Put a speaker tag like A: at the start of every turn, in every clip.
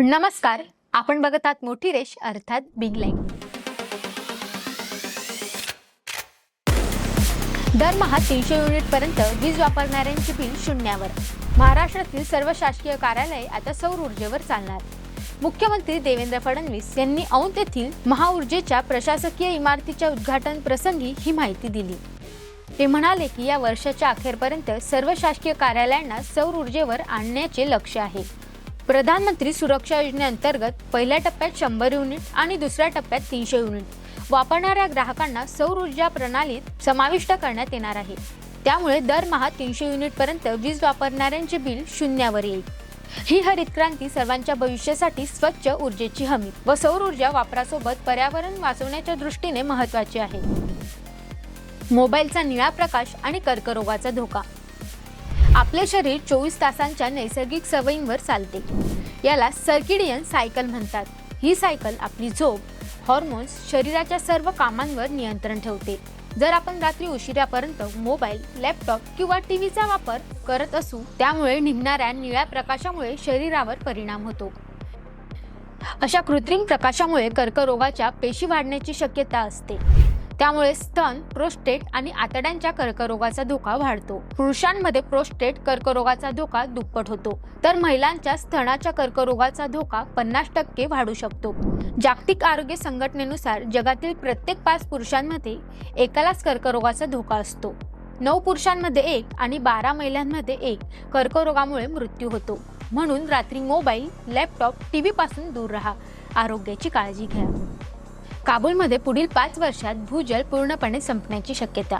A: नमस्कार. आपण बघत आहात मोठी रेश अर्थात बिग लाईन दरमहा तीनशे युनिटपर्यंत वीज वापरणाऱ्यांची बिल शून्यावर. महाराष्ट्रातील सर्व शासकीय कार्यालये आता सौर ऊर्जेवर चालणार. मुख्यमंत्री देवेंद्र फडणवीस यांनी औंध येथील महाऊर्जेच्या प्रशासकीय इमारतीच्या उद्घाटन प्रसंगी ही माहिती दिली. ते म्हणाले की या वर्षाच्या अखेरपर्यंत सर्व शासकीय कार्यालयांना सौर ऊर्जेवर आणण्याचे लक्ष्य आहे. प्रधानमंत्री सुरक्षा योजनेअंतर्गत पहिल्या टप्प्यात शंभर युनिट आणि दुसऱ्या टप्प्यात तीनशे युनिट. वापरणाऱ्या ग्राहकांना सौर ऊर्जा प्रणालीत समाविष्ट करण्यात येणार आहे. त्यामुळे दरमहा तीनशे युनिटपर्यंत वीज वापरणाऱ्यांचे बिल शून्यावर येईल. ही हरित क्रांती सर्वांच्या भविष्यासाठी स्वच्छ ऊर्जेची हमी व सौर ऊर्जा वापरासोबत पर्यावरण वाचवण्याच्या दृष्टीने महत्त्वाची आहे. मोबाईलचा निळा प्रकाश आणि कर्करोगाचा धोका आपले शरीर चोवीस तासांच्या नैसर्गिक सवयींवर चालते. याला सर्किडियन सायकल म्हणतात. ही सायकल आपली झोप हॉर्मोन्स शरीराच्या सर्व कामांवर नियंत्रण ठेवते. जर आपण रात्री उशिरापर्यंत मोबाईल लॅपटॉप किंवा टी व्हीचा वापर करत असू त्यामुळे निघणाऱ्या निळ्या प्रकाशामुळे शरीरावर परिणाम होतो. अशा कृत्रिम प्रकाशामुळे कर्करोगाच्या पेशी वाढण्याची शक्यता असते. त्यामुळे स्तन प्रोस्टेट आणि आतड्यांच्या कर्करोगाचा धोका वाढतो. पुरुषांमध्ये प्रोस्टेट कर्करोगाचा धोका दुप्पट होतो. तर महिलांच्या स्तनाच्या कर्करोगाचा धोका पन्नास टक्के वाढू शकतो. जागतिक आरोग्य संघटनेनुसार जगातील प्रत्येक पाच पुरुषांमध्ये एकालाच कर्करोगाचा धोका असतो. नऊ पुरुषांमध्ये एक आणि बारा महिलांमध्ये एक कर्करोगामुळे मृत्यू होतो. म्हणून रात्री मोबाईल लॅपटॉप टी व्हीपासून दूर राहा. आरोग्याची काळजी घ्या. काबूलमध्ये पुढील पाच वर्षात भूजल पूर्णपणे संपण्याची शक्यता.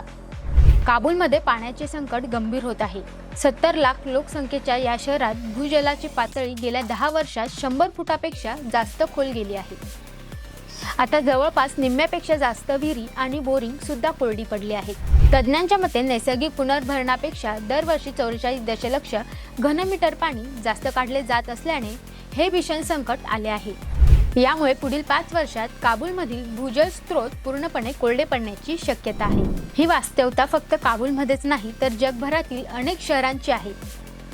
A: काबूलमध्ये पाण्याचे संकट गंभीर होत आहे. सत्तर लाख लोकसंख्येच्या या शहरात भूजलाची पातळी गेल्या दहा वर्षात शंभर फुटापेक्षा जास्त खोल गेली आहे. आता जवळपास निम्म्यापेक्षा जास्त विहिरी आणि बोरिंग सुद्धा कोरडी पडली आहेत तज्ज्ञांच्या मते नैसर्गिक पुनर्भरणापेक्षा दरवर्षी चौवेचाळीस दशलक्ष घनमीटर पाणी जास्त काढले जात असल्याने हे भीषण संकट आले आहे. यामुळे पुढील पाच वर्षात काबूलमधील भूजल स्रोत पूर्णपणे कोरडे पडण्याची शक्यता आहे. ही वास्तवता फक्त काबूलमध्येच नाही तर जगभरातील अनेक शहरांची आहे.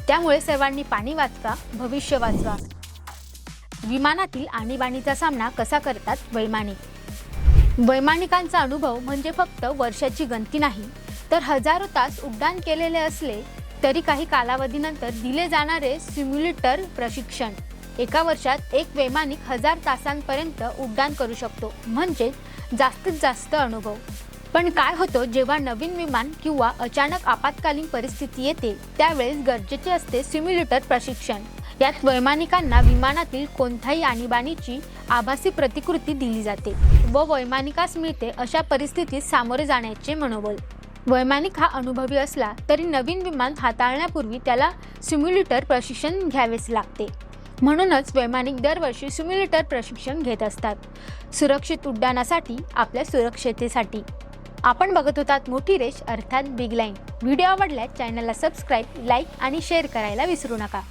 A: त्यामुळे सर्वांनी पाणी वाचवा भविष्य वाचवा. विमानातील आणीबाणीचा सामना कसा करतात वैमानिक? वैमानिकांचा अनुभव म्हणजे फक्त वर्षाची गंती नाही तर हजारो तास उड्डाण केलेले असले तरी काही कालावधीनंतर दिले जाणारे सिम्युलेटर प्रशिक्षण. एका वर्षात एक वैमानिक हजार तासांपर्यंत उड्डाण करू शकतो. म्हणजे जास्तीत जास्त अनुभव. पण काय होतं जेव्हा नवीन विमान किंवा अचानक आपत्कालीन परिस्थिती येते त्यावेळेस गरजेचे असते सिम्युलेटर प्रशिक्षण. यात वैमानिकांना विमानातील कोणत्याही आणीबाणीची आभासी प्रतिकृती दिली जाते व वैमानिकास मिळते अशा परिस्थितीत सामोरे जाण्याचे मनोबल. वैमानिक हा अनुभवी असला तरी नवीन विमान हाताळण्यापूर्वी त्याला सिम्युलेटर प्रशिक्षण घ्यावेच लागते. म्हणूनच वैमानिक दरवर्षी सिम्युलेटर प्रशिक्षण घेत असतात. सुरक्षित उड्डाणासाठी आपल्या सुरक्षतेसाठी. आपण बघत होतात मोठी रेश अर्थात बिग लाईन व्हिडिओ आवडल्यास चॅनलला सबस्क्राईब लाईक आणि शेअर करायला विसरू नका.